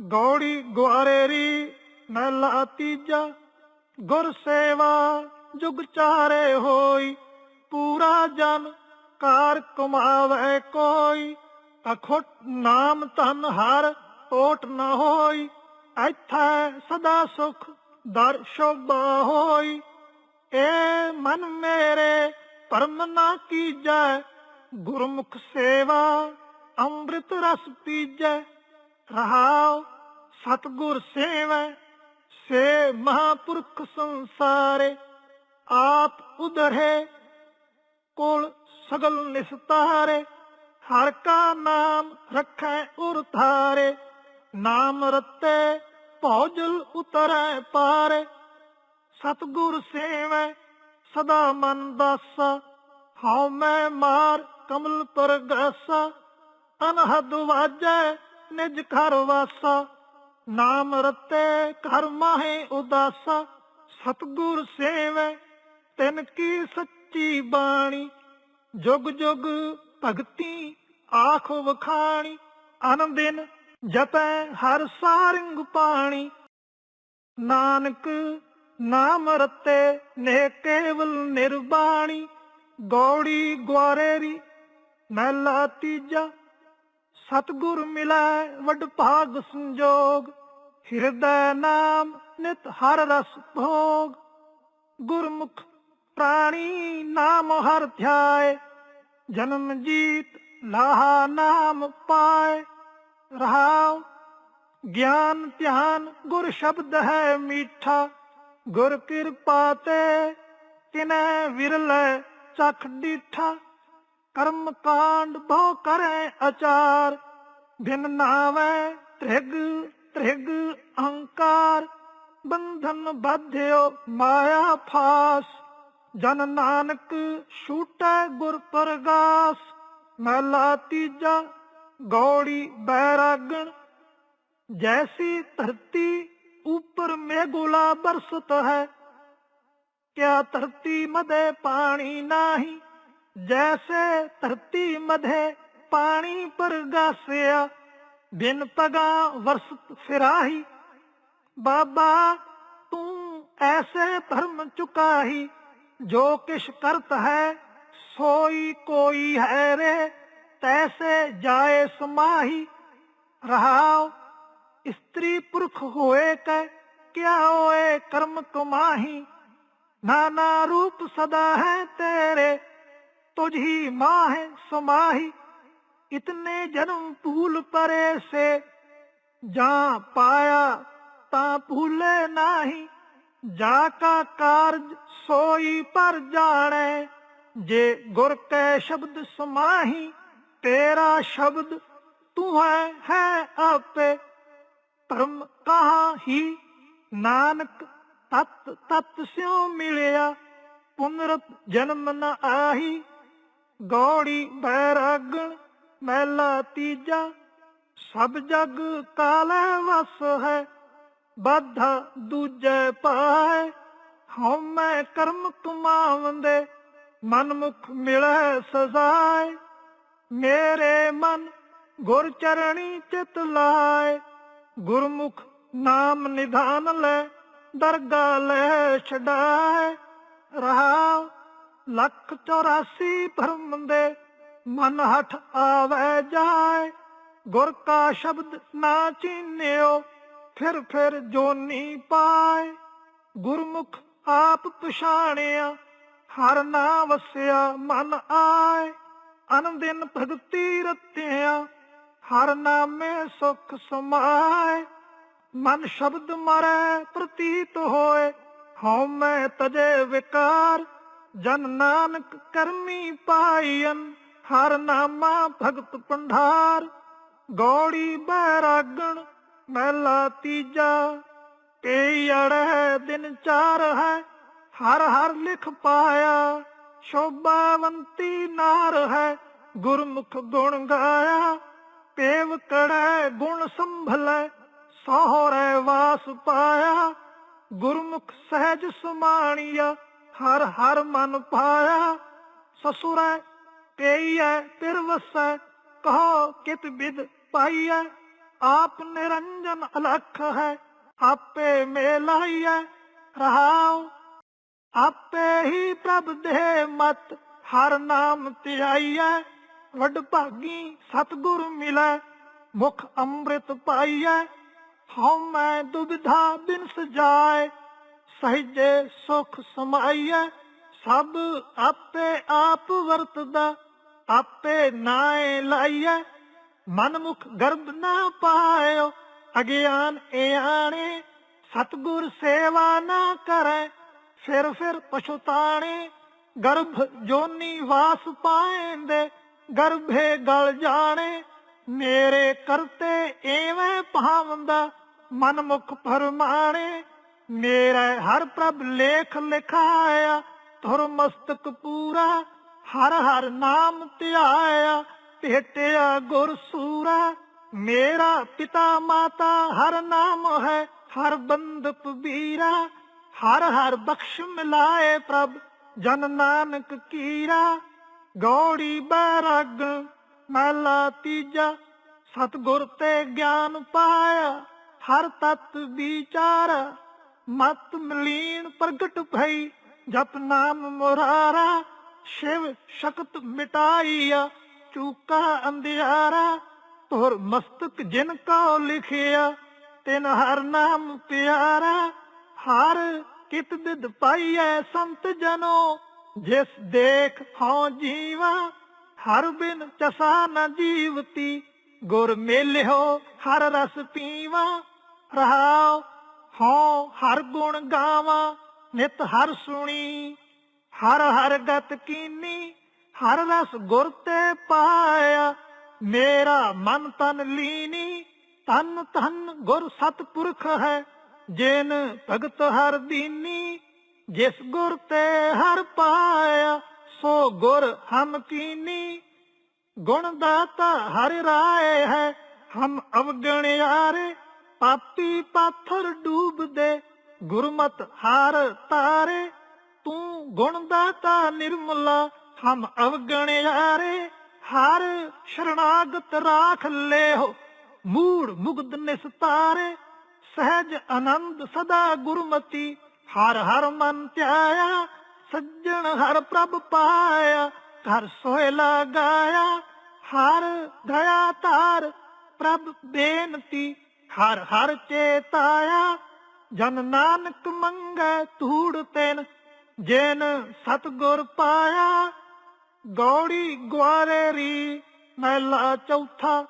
ਗੋੜੀ ਗੁਆਰੇਰੀ ਮਹਿਲਾ ਤੀਜਾ, ਗੁਰ ਸੇਵਾ ਜੁਗ ਚਾਰੇ ਹੋਈ, ਪੂਰਾ ਜਨ ਕਾਰ ਕਮਾਵੇ ਕੋਈ, ਅਖੁੱਟ ਨਾਮ ਧਨ ਹਰ ਓਟ ਨਾ ਹੋਈ ਇੱਥੇ ਸਦਾ ਸੁਖ ਦਰ ਸ਼ੋਭਾ ਹੋਈ। ਏ ਮਨ ਮੇਰੇ ਪਰਮ ਨਾ ਕੀਜੈ, ਗੁਰਮੁਖ ਸੇਵਾ ਅੰਮ੍ਰਿਤ ਰਸ ਪੀਜੈ। ਰਹਾਉ, ਸਤਗੁਰ ਸੇਵੈ, ਸੇ ਮਹਾਪੁਰਖ ਸੰਸਾਰੇ, ਆਪ ਉਧਰੇ, ਕੋਲ ਸਗਲ ਨਿਸਤਾਰੇ, ਹਰ ਕਾ ਨਾਮ ਰੱਖੈ ਉਰ ਧਾਰੇ, ਨਾਮ ਰਤੇ ਭੌਜਲ ਉਤਰੈ ਪਾਰੇ। ਸਤਗੁਰ ਸੇਵੈ, ਸਦਾ ਮਨ ਦਾਸਾ, ਹਉ ਮੈਂ ਮਾਰ ਕਮਲ ਪਰ ਪਰਗਾਸਾ ਅਨਹਦ ਵਾਜੈ ਨਿਜ ਘਰ ਵਾਸਾ, ਨਾਮ ਰਤੇ ਘਰ ਮਾਹੇ ਉਦਾਸਾ, ਸਤਗੁਰ ਸੇਵੈ, ਤਿਨ ਕੀ ਸੱਚੀ ਬਾਣੀ, ਜੁਗ ਜੁਗ ਭਗਤੀ ਆਖ ਵਖਾਣੀ, ਅਨੰਦਿਨ ਜਪੈ ਹਰ ਸਾਰੰਗ ਪਾਣੀ। ਨਾਨਕ ਨਾਮ ਰਤੇ ਨੇ ਕੇਵਲ ਨਿਰਬਾਣੀ, ਗੌੜੀ ਗਵਾਰੇਰੀ ਮਹਿਲਾ ਤੀਜਾ ਸਤਗੁਰ ਮਿਲੈ ਵਡ ਭਾਗ ਸੰਜੋਗ, ਹਿਰਦੈ ਨਾਮ ਨਿਤ ਹਰ ਰਸ ਭੋਗ। ਗੁਰਮੁਖ ਪ੍ਰਾਣੀ ਨਾਮ ਹਰ ਧਿਆਏ, ਜਨਮ ਜੀਤ ਲਾਹਾ ਨਾਮ ਪਾਏ। ਰਹਾਉ ਗਿਆਨ ਧਿਆਨ ਗੁਰ ਸ਼ਬਦ ਹੈ ਮੀਠਾ, ਗੁਰ ਕਿਰਪਾ ਤੇ ਕਿਨੈ ਵਿਰਲੇ ਚਖ ਡੀਠਾ। ਕਰਮ ਕਾਂਡ ਬਹੁ ਕਰੈ ਅਚਾਰ ਬਿਨ ਨਾਵੈ ਤ੍ਰਿਗ ਤ੍ਰਿਗ ਅਹੰਕਾਰ, ਬੰਧਨ ਬਾਧਿਓ ਮਾਇਆ ਫਾਸ, ਜਨ ਨਾਨਕ ਛੂਟੈ ਗੁਰ ਪ੍ਰਗਾਸ, ਮਹਲਾ ਤੀਜਾ ਗੋੜੀ ਬੈਰਾਗਣ, ਜੈਸੀ ਧਰਤੀ ਉਪਰ ਮੇਗੁਲਾ ਬਰਸਤ ਹੈ, ਕਿਆ ਧਰਤੀ ਮਦੇ ਪਾਣੀ ਨਾਹੀ जैसे धरती मधे पानी पर गासिया, बिन पगा वर्षत फिराही बाबा, तू ऐसे भरम चुका ही जो किश करत है, सोई कोई है रे, तैसे जाए समाही। रहाओ, स्त्री पुरख होए कै, क्या होए कर्म कमाही। नाना रूप सदा है तेरे तुझ ही माँ है समाही इतने जन्म भूल परे से जा पाया ता भूले नाही जाका कारज सोई पर जाने जे गुर के शब्द समाही तेरा शब्द तू है है आपे ਧਰਮ ਕਹਾ ਹੀ ਨਾਨਕ ਤਤ ਤਤ ਸਿਉ ਮਿਲਿਆ ਪੁਨਰਤ ਜਨਮ ਨ ਆਹੀ ਗੌੜੀ ਬੈਰਾਗਣ ਮਹਿਲਾ ਤੀਜਾ, ਸਭ ਜਗ ਕਾਲੇ ਵਸ ਹੈ, ਬਾਧਾ ਦੂਜੈ ਪਾਏ। ਹਉ ਕਰਮ ਕਮਾਵੰਦੇ ਮਨ ਮਿਲੈ ਸਜ਼ਾਏ। ਮੇਰੇ ਮਨ ਗੁਰ ਚਰਣੀ ਚਿਤ ਲਾਏ, ਗੁਰਮੁਖ ਨਾਮ ਨਿਧਾਨ ਲੈ, ਦਰਗਾ ਲੈ ਛਡਾਏ। ਰਹਾ ਲੱਖ 84 ਭਰਮ ਦੇ ਮਨ ਹਠ ਆਵੇ ਜਾਏ। ਗੁਰ ਕਾ ਸ਼ਬਦ ਨਾ ਚੀਨਿਓ, ਫਿਰ ਫਿਰ ਜੋਨੀ ਪਾਏ। ਗੁਰਮੁਖ ਆਪ ਪਛਾਣਿਆ, ਹਰ ਨਾ ਵਸਿਆ ਮਨ ਆਏ। ਅਨੰਦਿਨ ਭਗਤੀ ਰਤਿਆ, ਹਰ ਨਾਮੇ ਸੁਖ ਸਮਾਏ। ਮਨ ਸ਼ਬਦ ਮਰੈ ਪ੍ਰਤੀਤ ਹੋਏ, ਹਉ ਮੈਂ ਤਜੇ ਵਿਕਾਰ। ਜਨ ਨਾਨਕ ਕਰਮੀ ਪਾਈਨ ਹਰ ਨਾਮਾ ਭਗਤ ਪੰਢਾਰ ਗੋੜੀ ਬੈਰਾਗਣ, ਮਹਿਲਾ ਤੀਜਾ। ਕਈ ਅੜੈ ਦਿਨ ਚਾਰ ਹੈ, ਹਰ ਹਰ ਲਿਖ ਪਾਇਆ। ਸ਼ੋਭਾਵੰਤੀ ਨਾਰ ਹੈ, ਗੁਰਮੁਖ ਗੁਣ ਗਾਇਆ। ਪੇਵ ਕੜੈ ਗੁਣ ਸੰਭਲੈ, ਸੋਹਰੇ ਵਾਸ ਪਾਇਆ। ਗੁਰਮੁਖ ਸਹਿਜ ਸਮਾਣੀਆ ਹਰ ਹਰ ਮਨ ਪਾਇਆ ਸਸੁਰੈ ਪੇਈਐ ਪਿਰ ਵਸੈ ਕਹੋ ਕਿਤ ਵਿਦ ਪਾਈਐ, ਆਪ ਨਿਰੰਜਨ ਅਲਖ ਹੈ, ਆਪੇ ਮੇਲਾਈਐ, ਰਹਾਉ, ਆਪੇ ਹੀ ਪ੍ਰਭ ਦੇ ਮਤ, ਹਰ ਨਾਮ ਧਿਆਈਐ, ਵੱਡ ਭਾਗੀ ਸਤਿਗੁਰ ਮਿਲੈ, ਮੁਖ ਅੰਮ੍ਰਿਤ ਪਾਈਐ, ਹਉ ਮੈਂ ਦੁਬਿਧਾ ਬਿਨ ਜਾਏ ਸਹਿਜੇ ਸੁਖ ਸਮਾਈਐ, ਸਭ ਆਪੇ ਆਪ ਵਰਤਦਾ, ਆਪੇ ਨਾਏ ਲਾਈਐ। ਮਨ ਗਰਭ ਨਾ ਪਾਇਓ, ਅਗਿਆਨ ਇਆਣੇ ਸਤਗੁਰ ਸੇਵਾ ਨਾ ਕਰੈ। ਫਿਰ ਫਿਰ ਪਛਤਾਣੇ ਗਰਭ ਜੋਨੀ ਵਾਸ ਪਾਏਂਦੇ, ਗਰਭੇ ਗਲ ਜਾਣੇ। ਮੇਰੇ ਕਰਤੇ ਐਵੇਂ ਭਾਵੰਦਾ, ਮਨਮੁਖ ਫਰਮਾਣੇ ਮੇਰਾ ਹਰ ਪ੍ਰਭ ਲੇਖ ਲਿਖਾਇਆ, ਧੁਰ ਮਸਤਕ ਪੂਰਾ, ਹਰ ਹਰ ਨਾਮ ਧਿਆਇਆ, ਭੇਟਿਆ ਗੁਰ ਸੂਰਾ। ਮੇਰਾ ਪਿਤਾ ਮਾਤਾ ਹਰ ਨਾਮ ਹੈ, ਹਰ ਬੰਦ ਵੀਰਾ। ਹਰ ਹਰ ਬਖਸ਼ ਮਿਲਾਏ ਪ੍ਰਭ, ਜਨ ਨਾਨਕ ਕੀਰਾ। ਗੌੜੀ ਬਰਗ, ਮਹਲਾ ਤੀਜਾ, ਸਤਗੁਰ ਤੇ ਗਿਆਨ ਪਾਇਆ, ਹਰ ਤਤ ਵਿਚਾਰ। ਮਤ ਮਲੀਨ ਪ੍ਰਗਟ ਭਈ, ਜਪ ਨਾਮ ਮੁਰਾਰਾ, ਸ਼ਿਵ ਸ਼ਕਤ ਮਿਟਾਈਆ, ਚੂਕਾ ਅੰਧਿਆਰਾ ਤੋਰ ਮਸਤਕ ਜਿਨ ਕੋ ਲਿਖਿਆ, ਤਿਨ ਹਰ ਨਾਮ ਪਿਆਰਾ, ਹਰ ਕਿਤ ਬਿਦ ਪਾਈਐ ਸੰਤ ਜਨੋ, ਜਿਸ ਦੇਖ ਹਉ ਜੀਵਾ, ਹਰ ਬਿਨ ਚਸਾ ਨ ਜੀਵਤੀ, ਗੁਰ ਮੇਲਿਓ ਹਰ ਰਸ ਪੀਵਾ, ਰਹਾਉ ਹਉ ਹਰ ਗੁਣ ਗਾਵਾਂ, ਨਿਤ ਹਰ ਸੁਣੀ। ਹਰ ਹਰ ਗਤ ਕੀਨੀ, ਹਰ ਰਸ ਗੁਰ ਤੇ ਪਾਇਆ। ਮੇਰਾ ਮਨ ਤਨ ਲੀਨੀ, ਤਨ ਤਨ ਗੁਰ ਸਤਪੁਰਖ ਹੈ। ਜਿਨ ਭਗਤ ਹਰ ਦੀਨੀ, ਜਿਸ ਗੁਰ ਤੇ ਹਰ ਪਾਇਆ, ਸੋ ਗੁਰ ਹਮ ਕੀਨੀ। ਗੁਣ ਦਾਤਾ ਹਰ ਰਾਏ ਹੈ, ਹਮ ਅਵਗਣ ਅਵਗਣਿਆਰੇ ਪਾਪੀ ਪਾਥਰ ਡੂਬਦੇ, ਗੁਰਮਤ ਹਾਰ ਤਾਰੇ ਤੂੰ ਗੁਣ ਦਾਤਾ ਨਿਰਮਲਾ, ਹਮ ਅਵਗਣਿਆਰੇ ਹਰ ਸ਼ਰਣਾਗਤ ਰਾਖ ਲਿਓ ਮੂੜ ਮੁਗਦ ਨਿਸਤਾਰੇ। ਸਹਿਜ ਆਨੰਦ ਸਦਾ ਗੁਰਮਤੀ, ਹਰ ਹਰ ਮਨ ਧਿਆਇਆ। ਸੱਜਣ ਹਰ ਪ੍ਰਭ ਪਾਇਆ, ਘਰ ਸੋਇਲਾ ਗਾਇਆ। ਹਰ ਦਇਆ ਤਾਰ ਪ੍ਰਭ ਬੇਨਤੀ ਹਰ ਹਰ ਚੇਤਾਇਆ ਜਨ ਨਾਨਕ ਮੰਗੈ ਧੂੜ ਤੈਨ, ਜਿਨ ਸਤਗੁਰ ਪਾਇਆ। ਗੌੜੀ ਗਵਾਰੇ ਰੀ, ਮਹਿਲਾ ਚੌਥਾ,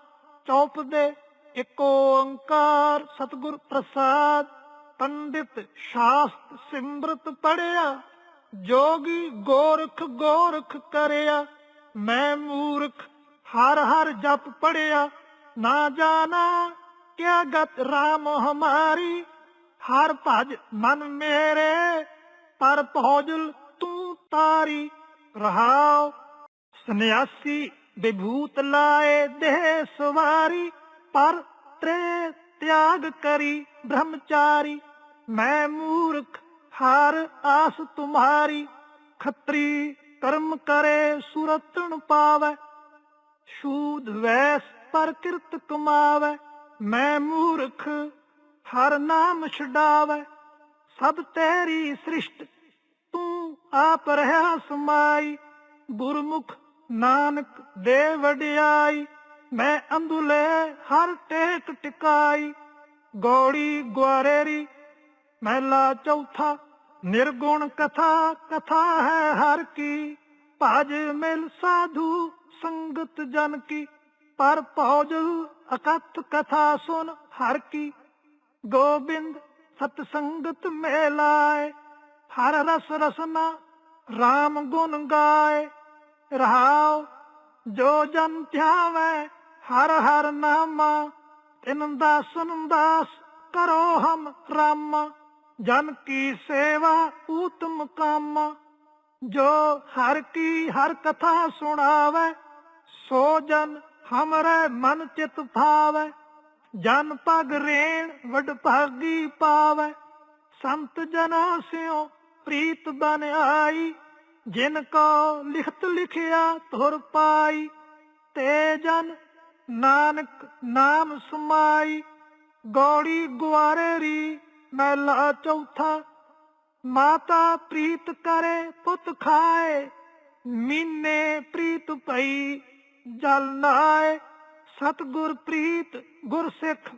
ਚੌਪ ਦੇ ਇੱਕ ਓੰਕਾਰ ਸਤਗੁਰ ਪ੍ਰਸਾਦ। ਪੰਡਿਤ ਸ਼ਾਸਤ ਸਿਮਰਤ ਪੜਿਆ ਜੋਗੀ ਗੋਰਖ ਗੋਰਖ ਕਰਿਆ। ਮੈਂ ਮੂਰਖ, ਹਰ ਹਰ ਜਪ ਪੜਿਆ ਨਾ ਜਾਣਾ ਕਿਆ ਗਤ ਰਾਮ ਹਮਾਰੀ, ਹਰ ਭਜ ਮਨ ਮੇਰੇ, ਪਰ ਭੋਜਲ ਤੂੰ ਤਾਰੀ, ਰਹਾਉ, ਸੰਨਿਆਸੀ ਵਿਭੂਤ ਲਾਏ ਦੇਹ ਸਵਾਰੀ, ਪਰ ਤ੍ਰੇ ਤਿਆਗ ਕਰੀ ਬ੍ਰਹਮਚਾਰੀ, ਮੈਂ ਮੂਰਖ ਹਰ ਆਸ ਤੁਮਾਰੀ, ਖੱਤਰੀ ਕਰਮ ਕਰੇ ਸੁਰਤਨ ਪਾਵੈ ਸ਼ੂਦ ਵੈਸ ਪਰ ਕਿਰਤ ਕਮਾਵੈ ਮੈਂ ਮੂਰਖ, ਹਰ ਨਾਮ ਛਡਾਵੈ, ਸਭ ਤੇਰੀ ਸ੍ਰਿਸ਼ਟ, ਤੂੰ ਆਪ ਰਹਾ ਸਮਾਈ। ਗੁਰਮੁਖ ਨਾਨਕ ਦੇ ਵਡਿਆਈ, ਮੈਂ ਅੰਧੁਲੇ ਹਰ ਟੇਕ ਟਿਕਾਈ। ਗੋੜੀ ਗਵਾਰੇਰੀ ਮਹਿਲਾ ਚੌਥਾ, ਨਿਰਗੁਣ ਕਥਾ ਕਥਾ ਹੈ ਹਰ ਕੀ। ਭਜ ਮਿਲ ਸਾਧੂ ਸੰਗਤ ਜਨ ਕੀ। ਪਰ ਭੌਜ ਅਕਥ ਕਥਾ ਸੁਨ ਹਰ ਕੀ। ਗੋਬਿੰਦ ਸਤ ਸੰਗਤ ਮੇਲਾਏ, ਹਰ ਰਸ ਰਸਨਾ RAM ਗੁਣ ਗਾਏ। ਰਹਾਉ ਜੋ ਜਨ ਧਿਆਵੈ, ਹਰ ਹਰ ਨਾਮਾ, ਤਿਨ ਦਾਸਨ ਦਾਸ ਕਰੋ ਹਮ ਰਾਮ। ਜਨ ਕੀ ਸੇਵਾ ਊਤਮ ਕਾਮ, ਜੋ ਹਰ ਕੀ ਹਰ ਕਥਾ ਸੁਣਾਵੇ, ਸੋ ਜਨ ਹਮਰੇ ਮਨ ਚਿਤ ਭਾਵੈ ਜਨ ਪਗ ਰੇਣ ਵਡ ਭਾਗੀ ਪਾਵੈ ਸੰਤ ਜਨਾ ਸਿਓ ਪ੍ਰੀਤ ਬਨ ਆਈ ਜਿਨ ਕੋ ਲਿਖਤ ਲਿਖਿਆ ਤੁਰ ਪਾਈ ਤੇ ਜਨ ਨਾਨਕ ਨਾਮ ਸਮਾਈ ਗੌੜੀ ਗੁਆਰੇ ਰੀ ਮਹਿਲਾ ਚੌਥਾ ਮਾਤਾ ਪ੍ਰੀਤ ਕਰੇ ਪੁੱਤ ਖਾਏ ਮੀਨੇ ਪ੍ਰੀਤ ਪਈ ਜਲ ਨਾਏ, ਸਤਗੁਰ ਪ੍ਰੀਤ ਗੁਰ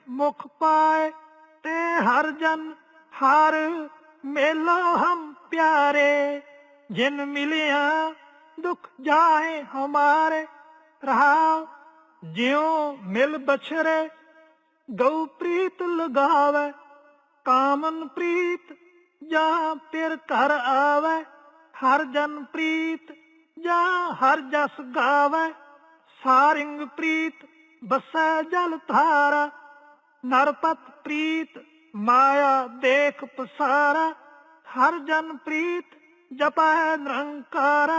ਮੁਖ ਪਾਏ, ਤੇ ਹਰ ਜਨ ਹਰ ਮੇਲੋ ਹਮ ਪਿਆਰੇ, ਜਿਨ ਮਿਲਿਆ ਦੁਖ ਜਾਏ ਹਮਾਰੇ ਰਹਾ ਜਿਉ ਮਿਲ ਬਛਰੇ ਗਉ ਪ੍ਰੀਤ ਲਗਾਵੇ, ਕਾਮਨ ਪ੍ਰੀਤ ਜਾਂ ਫਿਰ ਘਰ ਆਵੇ, ਹਰ ਜਨ ਪ੍ਰੀਤ ਜਾਂ ਹਰ ਜਸ ਗਾਵੇ। ਸਾਰਿੰਗ ਪ੍ਰੀਤ ਬਸੈ ਜਲ ਧਾਰਾ, ਨਰਪਤ ਪ੍ਰੀਤ ਮਾਇਆ ਦੇਖ ਪਸਾਰਾ, ਹਰ ਜਨ ਪ੍ਰੀਤ ਜਪੈ ਨਿਰੰਕਾਰ,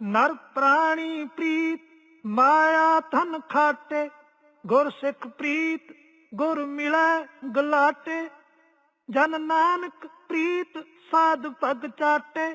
ਨਰ ਪ੍ਰਾਣੀ ਪ੍ਰੀਤ ਮਾਇਆ ਧਨ ਖਾਟੇ, ਗੁਰ ਸਿੱਖ ਪ੍ਰੀਤ ਗੁਰ ਮਿਲੈ ਗਲਾਟੇ, ਜਨ ਨਾਨਕ ਪ੍ਰੀਤ ਸਾਧ ਪਗ ਚਾਟੇ